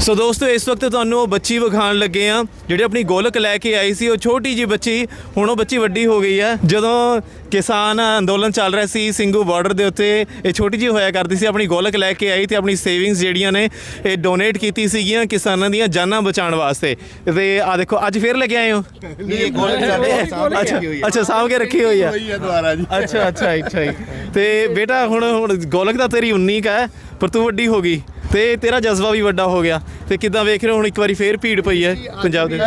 ਸੋ ਦੋਸਤੋ ਇਸ ਵਕਤ ਤੁਹਾਨੂੰ ਉਹ ਬੱਚੀ ਵਿਖਾਉਣ ਲੱਗੇ ਆ ਜਿਹੜੀ ਆਪਣੀ ਗੋਲਕ ਲੈ ਕੇ ਆਈ ਸੀ ਉਹ ਛੋਟੀ ਜੀ ਬੱਚੀ ਹੁਣ ਉਹ ਬੱਚੀ ਵੱਡੀ ਹੋ ਗਈ ਹੈ। ਜਦੋਂ ਕਿਸਾਨ ਅੰਦੋਲਨ ਚੱਲ ਰਿਹਾ ਸੀ ਸਿੰਘੂ ਬਾਰਡਰ ਦੇ ਉੱਤੇ ਇਹ ਛੋਟੀ ਜੀ ਹੋਇਆ ਕਰਦੀ ਸੀ ਆਪਣੀ ਗੋਲਕ ਲੈ ਕੇ ਆਈ ਤੇ ਆਪਣੀ ਸੇਵਿੰਗਸ ਜਿਹੜੀਆਂ ਨੇ ਇਹ ਡੋਨੇਟ ਕੀਤੀ ਸੀਗੀਆਂ ਕਿਸਾਨਾਂ ਦੀਆਂ ਜਾਨਾਂ ਬਚਾਉਣ ਵਾਸਤੇ। ਤੇ ਆ ਦੇਖੋ ਅੱਜ ਫੇਰ ਲੈ ਕੇ ਆਏ ਹੋ? ਇਹ ਗੋਲਕ ਸਾਡੇ ਅੱਛਾ ਅੱਛਾ ਸਾਂਭ ਕੇ ਰੱਖੀ ਹੋਈ ਆ ਅੱਛਾ ਅੱਛਾ ਅੱਛਾ। ਤੇ ਬੇਟਾ ਹੁਣ ਹੁਣ ਗੋਲਕ ਤਾਂ ਤੇਰੀ 19 ਕਾ ਹੈ ਪਰ ਤੂੰ ਵੱਡੀ ਹੋ ਗਈ। ਤੇ ਤੇਰਾ ਜਜ਼ਬਾ ਵੀ ਵੱਡਾ ਹੋ ਗਿਆ। ਤੇ ਕਿਦਾਂ ਵੇਖ ਰਹੇ ਹੋ ਹੁਣ ਇੱਕ ਵਾਰੀ ਫੇਰ ਭੀੜ ਪਈ ਹੈ ਪੰਜਾਬ ਦੇ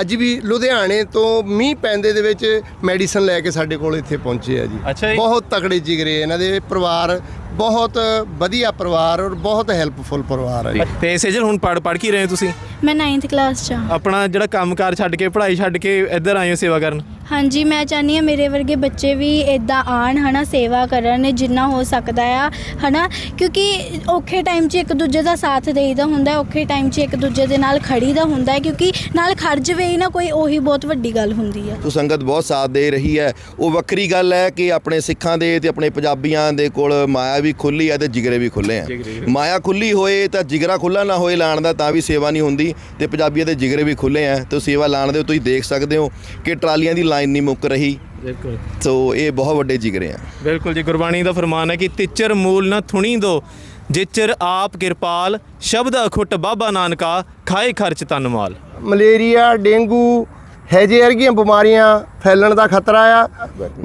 ਅੱਜ ਵੀ ਲੁਧਿਆਣੇ ਤੋਂ ਮੀਂਹ ਪੈਂਦੇ ਦੇ ਵਿੱਚ ਮੈਡੀਸਨ ਲੈ ਕੇ ਸਾਡੇ ਕੋਲ ਇੱਥੇ ਪਹੁੰਚੇ ਆ ਜੀ। ਬਹੁਤ ਤਕੜੇ ਜਿਗਰੇ ਇਹਨਾਂ ਦੇ ਪਰਿਵਾਰ ਬਹੁਤ ਵਧੀਆ ਪਰਿਵਾਰ ਔਰ ਬਹੁਤ ਹੈਲਪਫੁਲ ਪਰਿਵਾਰ ਜੀ। ਤੇ ਸੇਜਲ ਹੁਣ ਪੜ ਪੜ ਕੀ ਰਹੇ ਹੋ ਤੁਸੀਂ? ਮੈਂ 9th ਕਲਾਸ ਚ ਹਾਂ। ਆਪਣਾ ਜਿਹੜਾ ਕੰਮਕਾਰ ਛੱਡ ਕੇ ਪੜ੍ਹਾਈ ਛੱਡ ਕੇ ਇੱਧਰ ਆਏ ਹੋ ਸੇਵਾ ਕਰਨ? ਹਾਂਜੀ ਮੈਂ ਚਾਹੁੰਦੀ ਹਾਂ ਮੇਰੇ ਵਰਗੇ ਬੱਚੇ ਵੀ ਇਦਾਂ ਆਣ ਹਨਾ ਸੇਵਾ ਕਰਨ ਜਿੰਨਾ ਹੋ ਸਕਦਾ ਆ ਹਨਾ ਕਿਉਂਕਿ ਔਖੇ ਟਾਈਮ 'ਚ ਇੱਕ ਦੂਜੇ ਦਾ ਸਾਥ ਦੇਈਦਾ ਹੁੰਦਾ ਹੈ, ਔਖੇ ਟਾਈਮ 'ਚ ਇੱਕ ਦੂਜੇ ਦੇ ਨਾਲ ਖੜੀਦਾ ਹੁੰਦਾ ਹੈ ਕਿਉਂਕਿ ਨਾਲ ਖੜ ਜਵੇ ਹੀ ਨਾ ਕੋਈ ਉਹੀ ਬਹੁਤ ਵੱਡੀ ਗੱਲ ਹੁੰਦੀ ਆ ਤੋ ਸੰਗਤ ਬਹੁਤ ਸਾਥ ਦੇ ਰਹੀ ਹੈ। ਉਹ ਵੱਖਰੀ ਗੱਲ ਹੈ ਕਿ ਆਪਣੇ ਸਿੱਖਾਂ ਦੇ ਤੇ ਆਪਣੇ ਪੰਜਾਬੀਆਂ ਦੇ ਕੋਲ ਮਾਇਆ ਵੀ ਖੁੱਲੀ ਹੈ ਤੇ ਜਿਗਰੇ ਵੀ ਖੁੱਲੇ ਆ ਮਾਇਆ ਖੁੱਲੀ ਹੋਏ ਤਾਂ ਜਿਗਰਾ ਖੁੱਲਾ ਨਾ ਹੋਏ ਲਾਣ ਦਾ ਤਾਂ ਵੀ ਸੇਵਾ ਨਹੀਂ ਹੁੰਦੀ ਤੇ ਪੰਜਾਬੀਆਂ ਦੇ ਜਿਗਰੇ ਵੀ ਖੁੱਲੇ ਆ ਤੇ ਸੇਵਾ ਲਾਣ ਦੇ ਤੁਸੀਂ ਦੇਖ ਸਕਦੇ ਹੋ ਕਿ ਟਰਾਲੀਆਂ ਦੀ ਲਾਈਨ ਨਹੀਂ ਮੁੱਕ ਰਹੀ। ਬਿਲਕੁਲ। ਸੋ ਇਹ ਬਹੁਤ ਵੱਡੇ ਜਿਗਰੇ ਆ। ਬਿਲਕੁਲ ਜੀ ਗੁਰਬਾਣੀ ਦਾ ਫਰਮਾਨ ਹੈ ਕਿ ਤਿੱਚਰ ਮੂਲ ਨਾ ਥੁਣੀ ਦੋ ਜਿਚਰ ਆਪ ਕਿਰਪਾਲ ਸ਼ਬਦ ਅਖੁੱਟ ਬਾਬਾ ਨਾਨਕਾ ਖਾਏ ਖਰਚ ਤਨ ਮਾਲ। ਮਲੇਰੀਆ ਡੇਂਗੂ ਹੈਜੇ ਵਰਗੀਆਂ ਬਿਮਾਰੀਆਂ ਫੈਲਣ ਦਾ ਖਤਰਾ ਆ।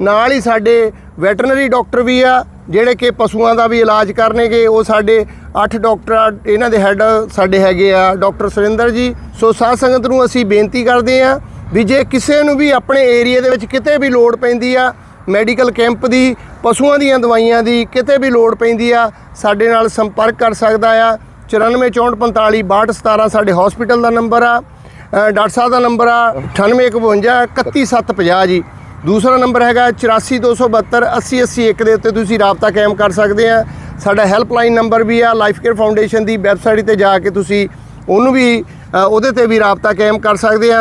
ਨਾਲ ਹੀ ਸਾਡੇ ਵੈਟਰਨਰੀ ਡਾਕਟਰ ਵੀ ਆ ਜਿਹੜੇ ਕਿ ਪਸ਼ੂਆਂ ਦਾ ਵੀ ਇਲਾਜ ਕਰਨਗੇ। ਉਹ ਸਾਡੇ 8 ਡਾਕਟਰ ਇਹਨਾਂ ਦੇ ਹੈੱਡ ਸਾਡੇ ਹੈਗੇ ਆ ਡਾਕਟਰ ਸੁਰਿੰਦਰ ਜੀ। ਸੋ ਸਾਧ ਸੰਗਤ ਨੂੰ ਅਸੀਂ ਬੇਨਤੀ ਕਰਦੇ ਆ ਵੀ ਜੇ ਕਿਸੇ ਨੂੰ ਵੀ ਆਪਣੇ ਏਰੀਆ ਦੇ ਵਿੱਚ ਕਿਤੇ ਵੀ ਲੋੜ ਪੈਂਦੀ ਆ, ਮੈਡੀਕਲ ਕੈਂਪ ਦੀ, ਪਸ਼ੂਆਂ ਦੀਆਂ ਦਵਾਈਆਂ ਦੀ ਕਿਤੇ ਵੀ ਲੋੜ ਪੈਂਦੀ ਆ, ਸਾਡੇ ਨਾਲ ਸੰਪਰਕ ਕਰ ਸਕਦਾ ਆ। 944545 ਸਾਡੇ ਹਸਪੀਟਲ ਦਾ ਨੰਬਰ ਆ। ਡਾਕਟਰ ਸਾਹਿਬ ਦਾ ਨੰਬਰ ਆ 9851 31750 ਜੀ। ਦੂਸਰਾ ਨੰਬਰ ਹੈਗਾ 8427 80801 ਦੇ ਉੱਤੇ ਤੁਸੀਂ ਰਾਬਤਾ ਕਾਇਮ ਕਰ ਸਕਦੇ ਆ। ਸਾਡਾ ਹੈਲਪਲਾਈਨ ਨੰਬਰ ਵੀ ਆ ਲਾਈਫ ਕੇਅਰ ਫਾਊਂਡੇਸ਼ਨ ਦੀ ਵੈਬਸਾਈਟ ਤੇ ਜਾ ਕੇ ਤੁਸੀਂ ਉਹਨੂੰ ਵੀ ਉਹਦੇ ਤੇ ਵੀ ਰਾਬਤਾ ਕਾਇਮ ਕਰ ਸਕਦੇ ਆ।